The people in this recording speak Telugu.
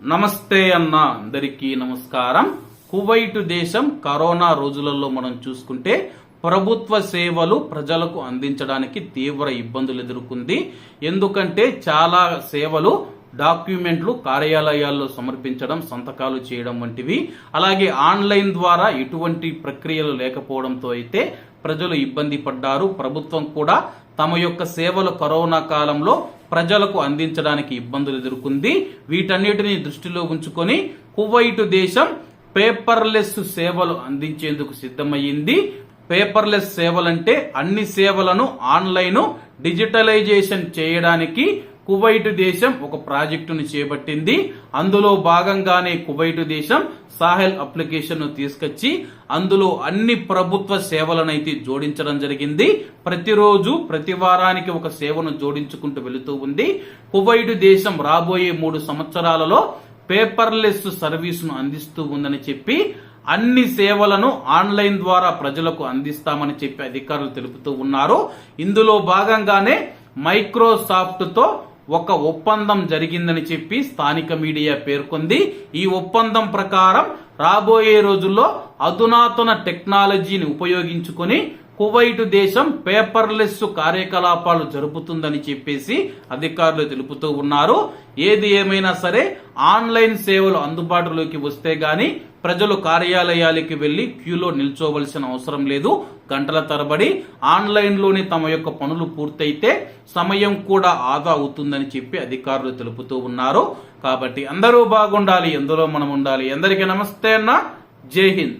నమస్తే అన్న అందరికీ నమస్కారం. కువైట్ దేశం కరోనా రోజులలో మనం చూసుకుంటే ప్రభుత్వ సేవలు ప్రజలకు అందించడానికి తీవ్ర ఇబ్బందులు ఎదుర్కొంది. ఎందుకంటే చాలా సేవలు డాక్యుమెంట్లు కార్యాలయాల్లో సమర్పించడం సంతకాలు చేయడం వంటివి. అలాగే ఆన్లైన్ ద్వారా ఎటువంటి ప్రక్రియలు లేకపోవడంతో అయితే ప్రజలు ఇబ్బంది పడ్డారు. ప్రభుత్వం కూడా తమ యొక్క సేవలు కరోనా కాలంలో ప్రజలకు అందించడానికి ఇబ్బందులు ఎదుర్కొంది. వీటన్నిటిని దృష్టిలో ఉంచుకొని కువైటు దేశం పేపర్లెస్ సేవలు అందించేందుకు సిద్ధమయ్యింది. పేపర్లెస్ సేవలంటే అన్ని సేవలను ఆన్లైన్ డిజిటలైజేషన్ చేయడానికి కువైట్ దేశం ఒక ప్రాజెక్టును చేపట్టింది. అందులో భాగంగానే కువైట్ దేశం సాహెల్ అప్లికేషన్ను తీసుకొచ్చి అందులో అన్ని ప్రభుత్వ సేవలనైతే జోడించడం జరిగింది. ప్రతిరోజు ప్రతి వారానికి ఒక సేవను జోడించుకుంటూ వెళుతూ ఉంది. కువైట్ దేశం రాబోయే మూడు సంవత్సరాలలో పేపర్లెస్ సర్వీసును అందిస్తూ ఉందని చెప్పి అన్ని సేవలను ఆన్లైన్ ద్వారా ప్రజలకు అందిస్తామని చెప్పి అధికారులు తెలుపుతూ ఉన్నారు. ఇందులో భాగంగానే మైక్రోసాఫ్ట్తో ఒక ఒప్పందం జరిగిందని చెప్పి స్థానిక మీడియా పేర్కొంది. ఈ ఒప్పందం ప్రకారం రాబోయే రోజుల్లో అధునాతన టెక్నాలజీని ఉపయోగించుకొని కువైట్ దేశం పేపర్లెస్ కార్యకలాపాలు జరుపుతుందని చెప్పేసి అధికారులు తెలుపుతూ ఉన్నారు. ఏది ఏమైనా సరే ఆన్లైన్ సేవలు అందుబాటులోకి వస్తే గాని ప్రజలు కార్యాలయాలకి వెళ్ళి క్యూలో నిల్చోవలసిన అవసరం లేదు. గంటల తరబడి ఆన్లైన్లోనే తమ యొక్క పనులు పూర్తయితే సమయం కూడా ఆదా అవుతుందని చెప్పి అధికారులు తెలుపుతూ ఉన్నారు. కాబట్టి అందరూ బాగుండాలి ఎందులో మనం ఉండాలి. అందరికీ నమస్తే అన్న. జై హింద్.